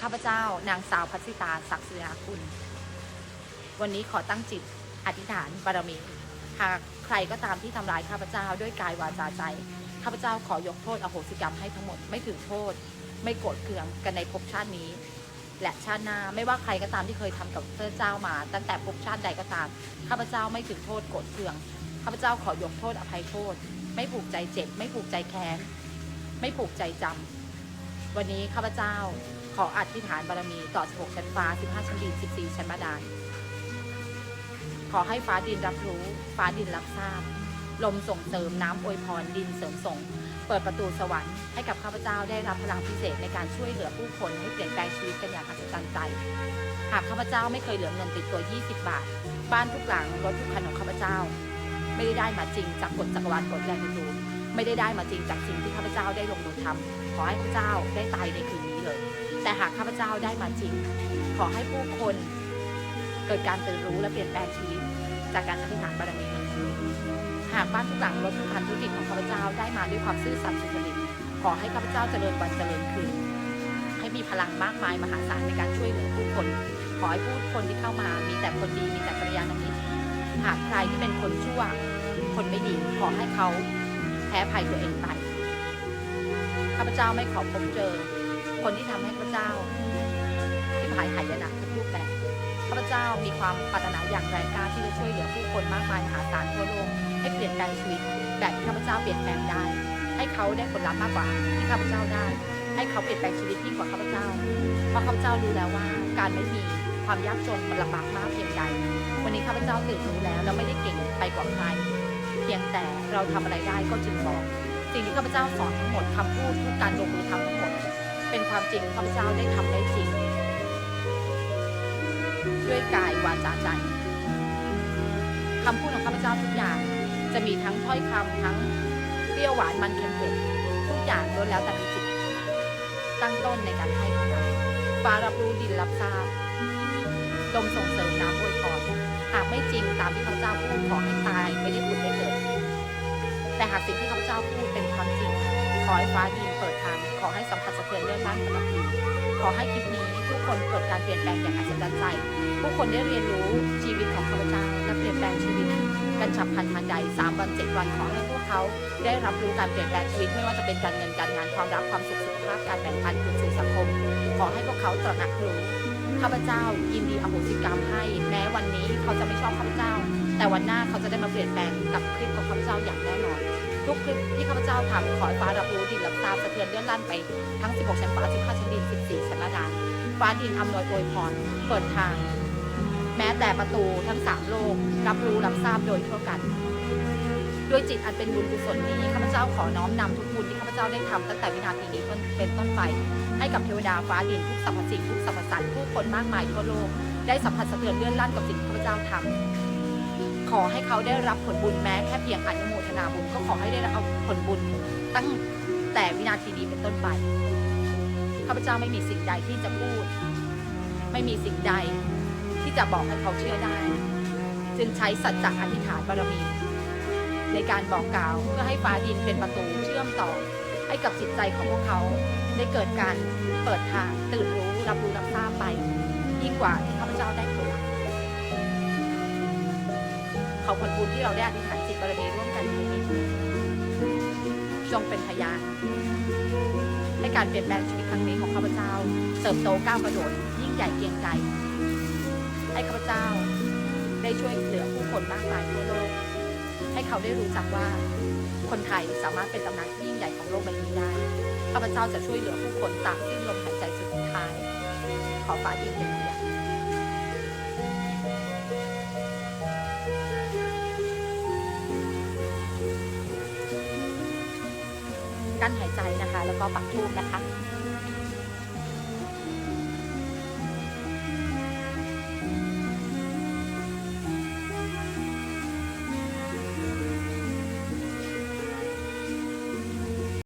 ข้าพเจ้านางสาวพัชิตาศักดิ์ศิริคุณ วันนี้ขอตั้งจิตอธิษฐานบารมี หากใครก็ตามที่ทำร้ายข้าพเจ้าด้วยกายวาจาใจ ข้าพเจ้าขอยกโทษอโหสิกรรมให้ทั้งหมด ไม่ถือโทษ ไม่โกรธเคืองกันในภพชาตินี้ และชาติหน้าไม่ว่าใครก็ตามที่เคยทำกับเจ้ามา ตั้งแต่ภพชาติใดก็ตาม ข้าพเจ้าไม่ถือโทษโกรธเคือง ข้าพเจ้าขอยกโทษอภัยโทษ ไม่ผูกใจเจ็บ ไม่ผูกใจแค้น ไม่ผูกใจจำวันนี้ข้าพเจ้า ขออธิษฐานบารมีต่อ 16 ชั้นฟ้า 15 ชั้นดิน 14 ชั้นบาดาล ขอให้ฟ้าดินรับรู้ ฟ้าดินรับทราบ ลมส่งเสริมน้ำอวยพรดินเสริมส่ง เปิดประตูสวรรค์ให้กับข้าพเจ้าได้รับพลังพิเศษในการช่วยเหลือผู้คนให้เปลี่ยนแปลงชีวิตกันอย่างอัศจรรย์ใจ หากข้าพเจ้าไม่เคยเหลือเงินติดตัว 20 บาท บ้านทุกหลังรถทุกคันของข้าพเจ้า ไม่ได้ได้มาจริงจากกฎจักรวาลกฎแรงดึงดูดไม่ได้ได้มาจริงจากสิ่งที่ข้าพเจ้าได้ลงมือทำขอให้ข้าพเจ้าได้ตายในคืนนี้ เลย แต่หากข้าพเจ้าได้มาจริง ขอให้ผู้คนเกิดการตื่นรู้และเปลี่ยนแปลงชีวิตจากการอธิษฐานบารมีนี้หากบ้านทุกหลังรถทุกคันธุรกิจของข้าพเจ้าได้มาด้วยความซื่อสัตย์สุจริตขอให้ข้าพเจ้าเจริญวันเจริญคืนให้มีพลังมากมายมหาศาลในการช่วยเหลือผู้คน ขอให้ผู้คนที่เข้ามามีแต่คนดีมีแต่กัลยาณมิตรหากใครที่เป็นคนชั่ว คนไม่ดีขอให้เขาแพ้ภัยตัวเองไปข้าพเจ้าไม่ขอพบเจอ คนที่ทำให้ข้าพเจ้าที่ผายหายนะทุกรูปแบบข้าพเจ้ามีความปรารถนาอย่างแรงกล้าที่จะช่วยเหลือผู้คนมากมายมหาศาลทั่วโลกให้เปลี่ยนแปลงชีวิตแบบที่ข้าพเจ้าเปลี่ยนแปลงได้ ให้เขาได้ผลลัพธ์มากกว่าที่ข้าพเจ้าได้ ให้เขาเปลี่ยนแปลงชีวิตยิ่งกว่าข้าพเจ้า เพราะข้าพเจ้ารู้แล้วว่าการไม่มีความยากจนมันลำบากมากเพียงใด วันนี้ข้าพเจ้าตื่นรู้แล้วแล้วไม่ได้เก่งไปกว่าใคร เพียงแต่เราทำอะไรได้ก็จึงบอก สิ่งที่ข้าพเจ้าสอนทั้งหมดคำพูดทุกการลงมือทำทั้งหมด เป็นความจริงข้าพเจ้าได้ทำได้จริง ด้วยกายวาจาใจคำพูดของข้าพเจ้าทุกอย่างจะมีทั้งถ้อยคำทั้งเปรี้ยวหวานมันเค็มเผ็ดทุกอย่างล้วนแล้วแต่มีจิตตั้งต้นในการให้ทั้งนั้นฟ้ารับรู้ดินรับทราบลมส่งเสริมน้ำอวยพรหากไม่จริงตามที่ข้าพเจ้าพูดขอให้ตายไม่ได้ผุดได้เกิด แต่หากสิ่งที่ข้าพเจ้าพูดเป็นความจริงขอให้ฟ้าดินางขอให้สัมผัสสะเทือนเลื่อนล่างกับดินขอให้คลิปนี้ทุกคนเกิดการเปลี่ยนแปลงอย่างอัศจรรย์ใจ ผู้คนได้เรียนรู้ชีวิตของข้าพเจ้าและเปลี่ยนแปลงชีวิตกันฉับพลันทันใดสามวันเจ็ดวันขอให้พวกเขา ได้รับรู้การเปลี่ยนแปลงชีวิตไม่ว่าจะเป็นการเงินการงานความรักความสุขสุขภาพการแบ่งปันคืนสู่สังคม ขอให้พวกเขาตระหนักรู้ข้าพเจ้ายินดีอโหสิกรรมให้ แม้วันนี้เขาจะไม่ชอบข้าพเจ้า แต่วันหน้าเขาจะได้มาเปลี่ยนแปลงกับคลิปของข้าพเจ้าอย่างแน่นอน ทุกคลิปที่ข้าพเจ้าทำขอให้ฟ้ารับรู้ดินรับทราบสะเทือนเลื่อนลั่นไปทั้ง 16 ชั้นฟ้า 15 ชั้นดิน 14 ชั้นบาดาลฟ้าดินอำนวยอวยพรเปิดทาง แม้แต่ประตูทั้งสามโลก รับรู้รับทราบโดยทั่วกันด้วยจิตอันเป็นบุญกุศลนี้ข้าพเจ้าขอน้อมนำทุกบุญที่ข้าพเจ้าได้ทำตั้งแต่วินาทีนี้เป็นต้นไปให้กับเทวดาฟ้าดินทุกสรรพสิ่งทุกสรรพสัตว์ผู้คนมากมายทั่วโลกได้สัมผัสสะเทือนเลื่อนลั่นกับสิ่งที่ข้าพเจ้าทำ ขอให้เขาได้รับผลบุญแม้แค่เพียงอนุโมทนาบุญก็ขอให้ได้รับผลบุญตั้งแต่วินาทีนี้เป็นต้นไปข้าพเจ้าไม่มีสิ่งใดที่จะพูด ไม่มีสิ่งใดที่จะบอกให้เขาเชื่อได้ จึงใช้สัจจะอธิษฐานบารมี ในการบอกกล่าวเพื่อให้ฟ้าดินเป็นประตูเชื่อมต่อ ให้กับจิตใจของพวกเขาได้เกิดการเปิดทางตื่นรู้รับรู้รับทราบไปยิ่งกว่าที่ข้าพเจ้าได้ผลลัพธ์ เขาผลบุญที่เราได้อธิษฐานจิตบารมีร่วมกันในนี้จงเป็นพยานให้การเปลี่ยนแปลงชีวิตครั้งนี้ของข้าพเจ้าเติบโตก้าวกระโดดยิ่งใหญ่เกรียงไกรให้ข้าพเจ้าได้ช่วยเหลือผู้คนมากมายทั่วโลก ให้เขาได้รู้จักว่าคนไทยสามารถเป็นตำนานที่ยิ่งใหญ่ของโลกใบนี้ได้ข้าพเจ้าจะช่วยเหลือผู้คนตามสิ้นลมหายใจสุดท้าย ขอฟ้าดินเป็นพยาน กั้นหายใจนะคะ แล้วก็ปักทูบนะคะ